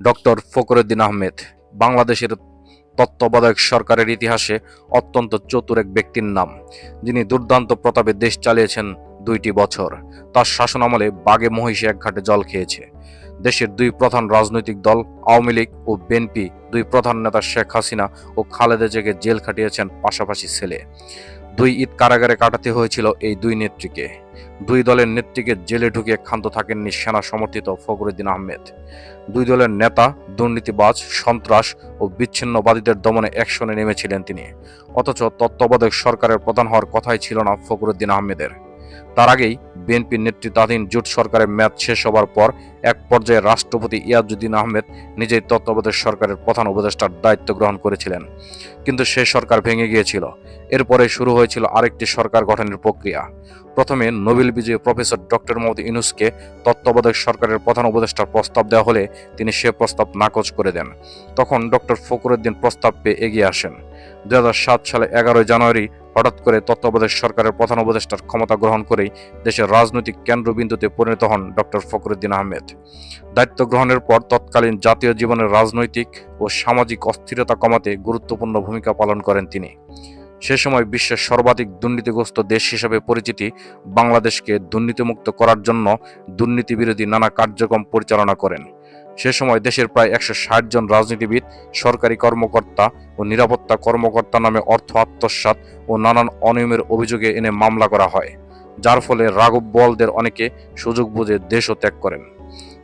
Doctor Fakhruddin Ahmed, বাংলাদেশের তত্ত্বাবধায়ক সরকারের ইতিহাসে অত্যন্ত চতুর এক ব্যক্তির নাম, যিনি দুর্দান্ত প্রতাপে দেশ চালিয়েছেন দুইটি বছর। তার শাসনামলে বাগে মহিষে এক ঘাটে জল খেয়েছে। দেশের দুই প্রধান রাজনৈতিক দল, আওয়ামী লীগ ও বিএনপি, দুই প্রধান নেতা শেখ হাসিনা ও খালেদা জেগে জেল খাটিয়েছেন পাশাপাশি ছেলে দুই ঈদ কারাগারে কাটাতে হয়েছিল এই দুই নেত্রীকে। দুই দলের নেত্রীকে জেলে ঢুকে ক্ষান্ত থাকেননি সেনা সমর্থিত ফখরুদ্দিন আহমেদ। দুই দলের নেতা, দুর্নীতিবাজ, সন্ত্রাস ও বিচ্ছিন্নবাদীদের দমনে একশনে নেমেছিলেন তিনি। অথচ তত্ত্বাবধায়ক সরকারের প্রধান হওয়ার কথাই ছিল না ফখরুদ্দিন আহমেদের। তার আগেই বিএনপির নেতৃত্বাধীন জোট সরকারের মেয়াদ শেষ হবার পর এক পর্যায়ে রাষ্ট্রপতি ইয়াজুদ্দিন আহমেদ নিজেই তত্ত্বাবধায়ক সরকারের প্রধান উপদেষ্টার দায়িত্ব গ্রহণ করেছিলেন। কিন্তু সে সরকার ভেঙে গিয়েছিল। এরপরে শুরু হয়েছিল আরেকটি সরকার গঠনের প্রক্রিয়া। প্রথমে নোবেল বিজয়ী প্রফেসর ডক্টর মোহাম্মদ ইউনুসকে তত্ত্বাবধায়ক সরকারের প্রধান উপদেষ্টার প্রস্তাব দেওয়া হলে তিনি সে প্রস্তাব নাকচ করে দেন। তখন ডক্টর ফখরুদ্দিন প্রস্তাব পেয়ে এগিয়ে আসেন। দু সালে এগারোই জানুয়ারি হঠাৎ করে তত্ত্বাবধায়ক সরকারের প্রধান উপদেষ্টার ক্ষমতা গ্রহণ করেই দেশের রাজনৈতিক কেন্দ্রবিন্দুতে পরিণত হন ডক্টর ফখরুদ্দিন আহমেদ। দায়িত্ব গ্রহণের পর তৎকালীন জাতীয় জীবনের রাজনৈতিক ও সামাজিক অস্থিরতা কমাতে গুরুত্বপূর্ণ ভূমিকা পালন করেন তিনি। সে সময় বিশ্বের সর্বাধিক দুর্নীতিগ্রস্ত দেশ হিসেবে পরিচিতি বাংলাদেশকে দুর্নীতিমুক্ত করার জন্য দুর্নীতি বিরোধী নানা কার্যক্রম পরিচালনা করেন। সে সময় দেশের প্রায় একশো ষাট জন রাজনীতিবিদ, সরকারি কর্মকর্তা ও নিরাপত্তা কর্মকর্তা নামে অর্থ আত্মসাত ও নানান অনিয়মের অভিযোগে এনে মামলা করা হয়, যার ফলে রাঘব বলদের অনেকে সুযোগ বুঝে দেশও ত্যাগ করেন।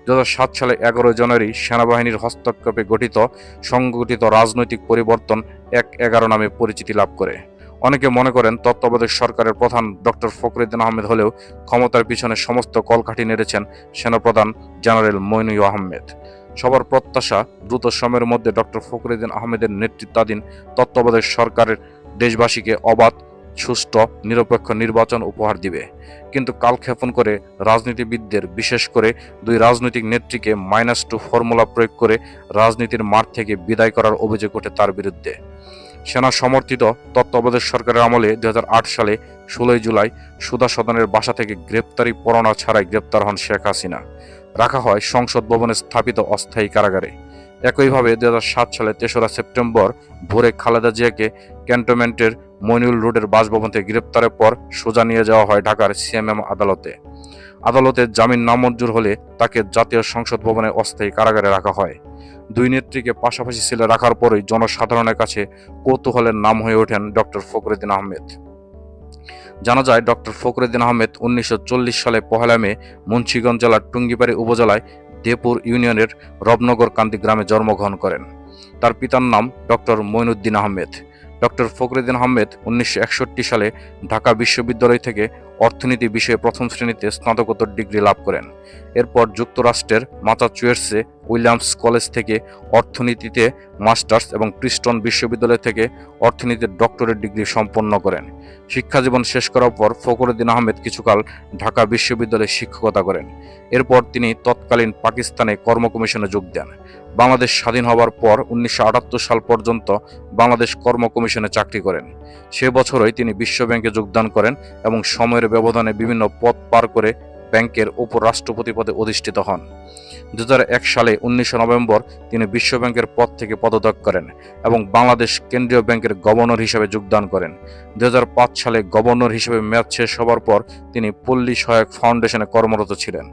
দু সাত সালে এগারোই জানুয়ারি সেনাবাহিনীর হস্তক্ষেপে গঠিত সংগঠিত রাজনৈতিক পরিবর্তন এক এগারো নামে পরিচিতি লাভ করে। অনেকে মনে করেন তত্ত্বাবধায়ক সরকারের প্রধান ডক্টর ফখরুদ্দিন আহমেদ হলেও ক্ষমতার পিছনে সমস্ত কলকাঠি নেড়েছেন সেনাপ্রধান জেনারেল মইনুই আহমেদ। সবার প্রত্যাশা দ্রুত সময়ের মধ্যে ডক্টর ফখরুদ্দিন আহমেদের নেতৃত্বাধীন তত্ত্বাবধায়ক সরকারের দেশবাসীকে অবাধ, সুষ্ঠু, নিরপেক্ষ নির্বাচন উপহার দিবে। কিন্তু কাল কালক্ষেপণ করে রাজনীতিবিদদের, বিশেষ করে দুই রাজনৈতিক নেত্রীকে মাইনাস টু ফর্মুলা প্রয়োগ করে রাজনীতির মাঠ থেকে বিদায় করার অভিযোগ ওঠে তার বিরুদ্ধে। সেনা সমর্থিত তত্ত্বাবধায়ক সরকারের আমলে দুই হাজার আট সালে ষোলোই জুলাই সুদা সদনের বাসা থেকে গ্রেপ্তারি পরোয়ানা ছাড়াই গ্রেপ্তার হন শেখ হাসিনা। রাখা হয় সংসদ ভবনে স্থাপিত অস্থায়ী কারাগারে। একইভাবে দুই হাজার সাত সালে তেসরা সেপ্টেম্বর ভোরে খালেদা জিয়াকে ক্যান্টনমেন্টের মইনুল রোডের বাসভবন থেকে গ্রেপ্তারের পর সোজা নিয়ে যাওয়া হয় ঢাকার সিএমএম আদালতে। আদালতে জামিন নামঞ্জুর হলে তাকে জাতীয় সংসদ ভবনে অস্থায়ী কারাগারে রাখা হয়। দুই নেত্রীকে পাশাপাশি ছেলে রাখার পরই জনসাধারণের কাছে কৌতূহলের নাম হয়ে ওঠেন ডক্টর ফখরুদ্দিন আহমেদ। জানা যায়, ডক্টর ফখরুদ্দিন আহমেদ উনিশশো চল্লিশ সালে পহেলা মে মুন্সিগঞ্জ জেলার টুঙ্গিপাড়ি উপজেলায় দেপুর ইউনিয়নের রবনগর কান্দি গ্রামে জন্মগ্রহণ করেন। তার পিতার নাম ডক্টর মইনুদ্দিন আহমেদ। ডক্টর ফখরুদ্দিন আহমেদ উনিশশো একষট্টি সালে ঢাকা বিশ্ববিদ্যালয় থেকে অর্থনীতি বিষয়ে প্রথম শ্রেণীতে স্নাতকোত্তর ডিগ্রি লাভ করেন। এরপর যুক্তরাষ্ট্রের মাসাচুয়েটসে উইলিয়ামস কলেজ থেকে অর্থনীতিতে মাস্টার্স এবং প্রিস্টন বিশ্ববিদ্যালয় থেকে অর্থনীতিতে ডক্টরেট ডিগ্রি সম্পন্ন করেন। শিক্ষাজীবন শেষ করার পর ফখরুদ্দিন আহমেদ কিছুকাল ঢাকা বিশ্ববিদ্যালয়ে শিক্ষকতা করেন। এরপর তিনি তৎকালীন পাকিস্তানে কর্ম কমিশনে যোগ দেন। বাংলাদেশ স্বাধীন হওয়ার পর উনিশশো আটাত্তর সাল পর্যন্ত বাংলাদেশ কর্ম কমিশনে চাকরি করেন। সে বছরই তিনি বিশ্ব ব্যাংকে যোগদান করেন এবং সময়ের ব্যবধানে বিভিন্ন পথ পার করে ব্যাংকের উপরাষ্ট্রপতি পদে অধিষ্ঠিত হন। দুই হাজার এক সালে উনিশে নভেম্বর তিনি বিশ্ব ব্যাংকের পদ থেকে পদত্যাগ করেন এবং বাংলাদেশ কেন্দ্রীয় ব্যাংকের গভর্নর হিসেবে যোগদান করেন। দুহাজার পাঁচ সালে গভর্নর হিসেবে মেয়াদ শেষ হবার পর তিনি পল্লী সহায়ক ফাউন্ডেশনে কর্মরত ছিলেন।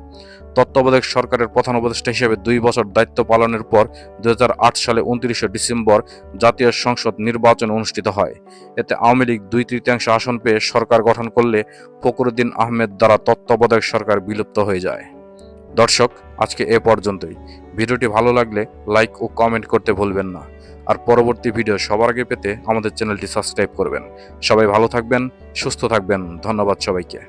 তত্ত্বাবধায়ক সরকারের প্রধান উপদেষ্টা হিসেবে দুই বছর দায়িত্ব পালনের পর দু হাজার আট সালে উনত্রিশে ডিসেম্বর জাতীয় সংসদ নির্বাচন অনুষ্ঠিত হয়। এতে আওয়ামী লীগ দুই তৃতীয়াংশ আসন পেয়ে সরকার গঠন করলে ফখরুদ্দিন আহমেদ দ্বারা তত্ত্বাবধায়ক সরকার বিলুপ্ত হয়ে যায়। দর্শক, আজকে এ পর্যন্তই। ভিডিওটি ভালো লাগলে লাইক ও কমেন্ট করতে ভুলবেন না। আর পরবর্তী ভিডিও সবার আগে পেতে আমাদের চ্যানেলটি সাবস্ক্রাইব করবেন। সবাই ভালো থাকবেন, সুস্থ থাকবেন। ধন্যবাদ সবাইকে।